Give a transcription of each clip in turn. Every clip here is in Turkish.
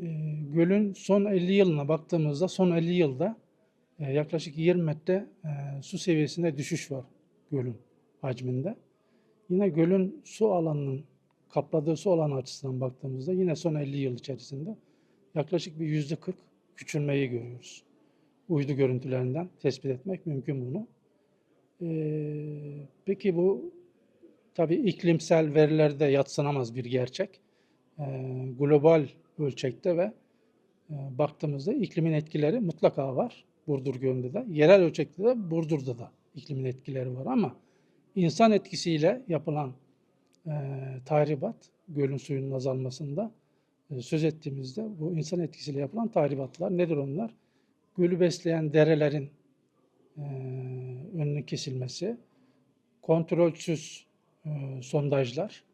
e, gölün son 50 yılına baktığımızda son 50 yılda e, yaklaşık 20 metre e, su seviyesinde düşüş var gölün hacminde. Yine gölün su alanının kapladığı su alanı açısından baktığımızda yine son 50 yıl içerisinde yaklaşık bir yüzde 40 küçülmeyi görüyoruz. Uydu görüntülerinden tespit etmek mümkün bunu. Ee, peki bu tabii iklimsel verilerde yatsınamaz bir gerçek. Ee, global ölçekte ve e, baktığımızda iklimin etkileri mutlaka var Burdur Gölü'nde de. Yerel ölçekte de Burdur'da da iklimin etkileri var ama insan etkisiyle yapılan e, tahribat, gölün suyunun azalmasında e, söz ettiğimizde bu insan etkisiyle yapılan tahribatlar nedir onlar? Gölü besleyen derelerin e, önünün kesilmesi, kontrolsüz e, sondajlar,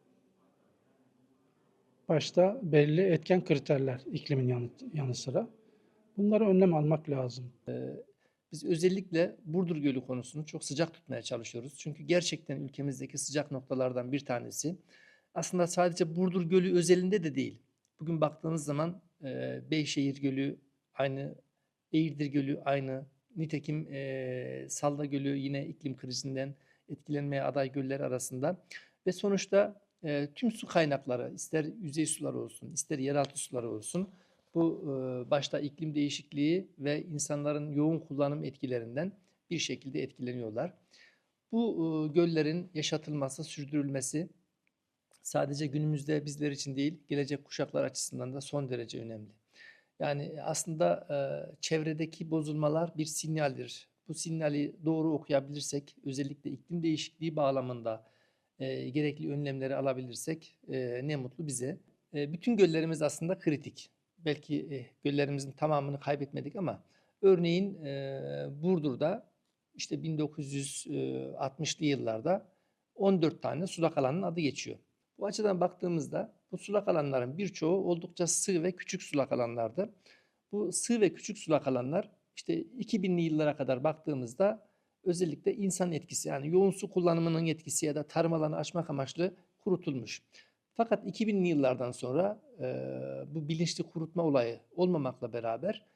başta belli etken kriterler iklimin yanı, yanı sıra. Bunlara önlem almak lazım. Biz özellikle Burdur Gölü konusunu çok sıcak tutmaya çalışıyoruz. Çünkü gerçekten ülkemizdeki sıcak noktalardan bir tanesi. Aslında sadece Burdur Gölü özelinde de değil. Bugün baktığınız zaman e, Beyşehir Gölü aynı, Eğirdir Gölü aynı. Nitekim e, Salda Gölü yine iklim krizinden etkilenmeye aday göller arasında. Ve sonuçta e, tüm su kaynakları ister yüzey suları olsun, ister yeraltı suları olsun bu e, başta iklim değişikliği ve insanların yoğun kullanım etkilerinden bir şekilde etkileniyorlar. Bu e, göllerin yaşatılması, sürdürülmesi sadece günümüzde bizler için değil, gelecek kuşaklar açısından da son derece önemli. Yani aslında e, çevredeki bozulmalar bir sinyaldir. Bu sinyali doğru okuyabilirsek, özellikle iklim değişikliği bağlamında e, gerekli önlemleri alabilirsek e, ne mutlu bize. E, bütün göllerimiz aslında kritik belki e, göllerimizin tamamını kaybetmedik ama örneğin e, Burdur'da işte 1960'lı yıllarda 14 tane sulak alanın adı geçiyor. Bu açıdan baktığımızda bu sulak alanların birçoğu oldukça sığ ve küçük sulak alanlardı. Bu sığ ve küçük sulak alanlar işte 2000'li yıllara kadar baktığımızda özellikle insan etkisi yani yoğun su kullanımının etkisi ya da tarım alanı açmak amaçlı kurutulmuş. Fakat 2000'li yıllardan sonra e, bu bilinçli kurutma olayı olmamakla beraber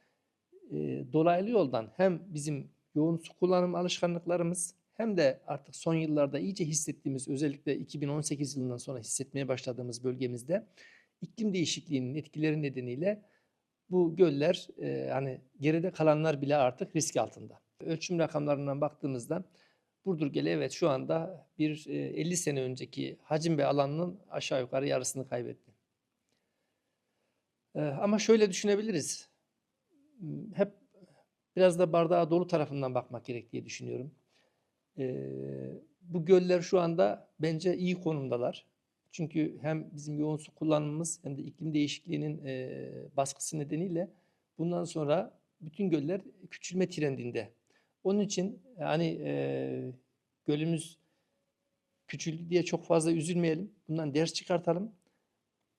e, dolaylı yoldan hem bizim yoğun su kullanım alışkanlıklarımız hem de artık son yıllarda iyice hissettiğimiz özellikle 2018 yılından sonra hissetmeye başladığımız bölgemizde iklim değişikliğinin etkileri nedeniyle bu göller e, hani geride kalanlar bile artık risk altında. Ölçüm rakamlarından baktığımızda Burdur Gölü evet şu anda bir e, 50 sene önceki hacim ve alanının aşağı yukarı yarısını kaybetti. E, ama şöyle düşünebiliriz. Hmm, Hep biraz da bardağa dolu tarafından bakmak gerek diye düşünüyorum. E, bu göller şu anda bence iyi konumdalar. Çünkü hem bizim yoğun su kullanımımız hem de iklim değişikliğinin e, baskısı nedeniyle bundan sonra bütün göller küçülme trendinde. Onun için yani e, gölümüz küçüldü diye çok fazla üzülmeyelim. Bundan ders çıkartalım.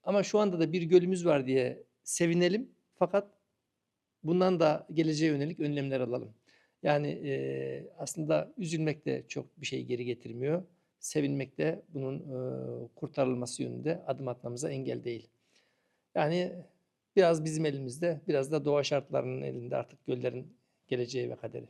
Ama şu anda da bir gölümüz var diye sevinelim. Fakat bundan da geleceğe yönelik önlemler alalım. Yani e, aslında üzülmek de çok bir şey geri getirmiyor. Sevinmek de bunun e, kurtarılması yönünde adım atmamıza engel değil. Yani biraz bizim elimizde, biraz da doğa şartlarının elinde artık göllerin geleceği ve kaderi.